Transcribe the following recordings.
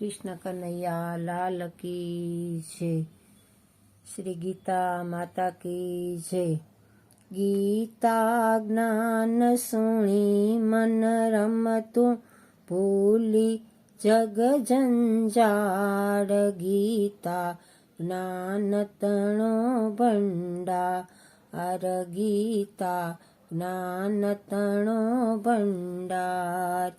કૃષ્ણ કનૈયા, લાલ કી જય. શ્રી ગીતા માતા કી જય. ગીતા જ્ઞાન સુણી મન રમતું ભૂલી જગ જંજાળ ગીતા જ્ઞાન તણો ભંડાર. ગીતા જ્ઞાન તણો ભંડાર.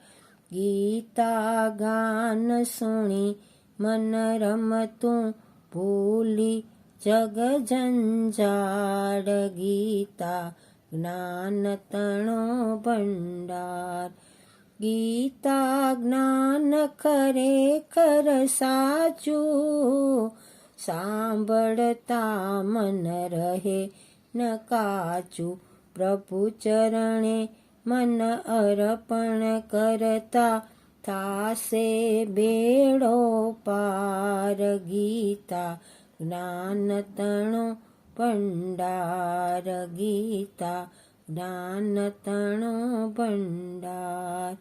ગીતા ગાન સુણી મન રમતું ભૂલી જગ જંજાળ ગીતા જ્ઞાન તણો ભંડાર. ગીતા જ્ઞાન ખરેખર સાચું, સાંભળતા મન રહે ન કાચું. પ્રભુ ચરણે મન અર્પણ કરતા થાશે બેડો પાર ગીતા જ્ઞાન તણો ભંડાર ગીતા જ્ઞાન તણો ભંડાર.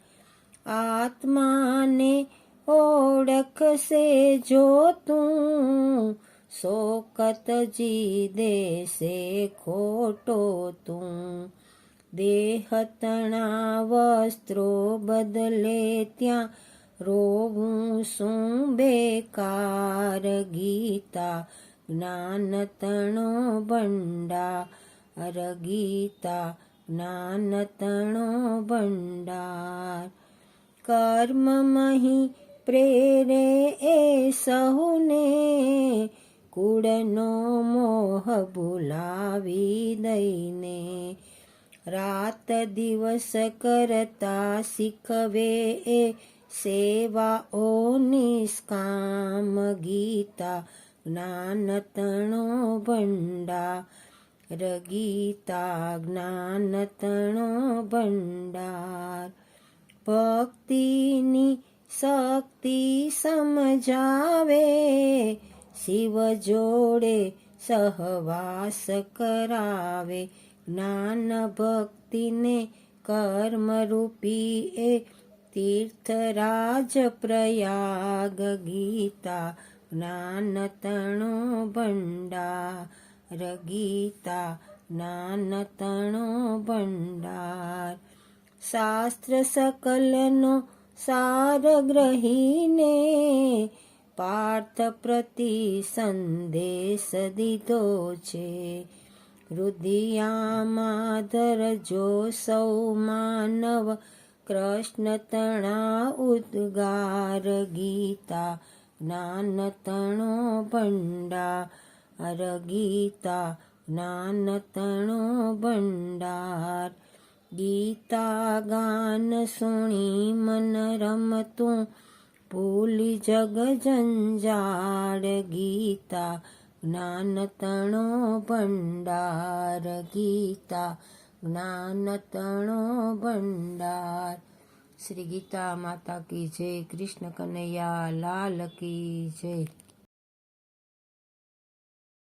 આત્માને ઓળખશે જો તું શોકતજી દેશે ખોટો તું. દેહતણા વસ્ત્રો બદલે ત્યાં રોવું શું બેકાર ગીતા જ્ઞાન તણો ભંડાર, ગીતા જ્ઞાન તણો ભંડાર. કર્મ મહી પ્રેરે એ સહુને, કુળનો મોહ ભૂલાવી દઈને. રાત દિવસ કરતા શીખવે એ સેવાઓ નિષ્કામ ગીતા જ્ઞાન તણો ભંડાર, ગીતા જ્ઞાન તણો ભંડાર. ભક્તિની શક્તિ સમજાવે, શિવ જોડે સહવાસ કરાવે જ્ઞાન ભક્તિને કર્મરૂપી એ તીર્થરાજ પ્રયાગ ગીતા જ્ઞાન તણો ભંડાર ગીતા જ્ઞાન તણો ભંડાર. શાસ્ત્ર સકલનો સાર ગ્રહીને પાર્થ પ્રતિ સંદેશ દીધો છે. રુદિયામાં ધરજો સૌ માનવ કૃષ્ણ તણા ઉદ્ગાર ગીતા જ્ઞાન તણો ભંડાર ગીતા જ્ઞાન તણો ભંડાર ગીતા ગાન સુણી મન રમતું ભૂલી જગ જંજાળ ગીતા જ્ઞાન તણો ભંડાર ગીતા, જ્ઞાનતણો ભંડાર. શ્રી ગીતા માતા કી જય, કૃષ્ણ કનૈયા લાલ કી જય.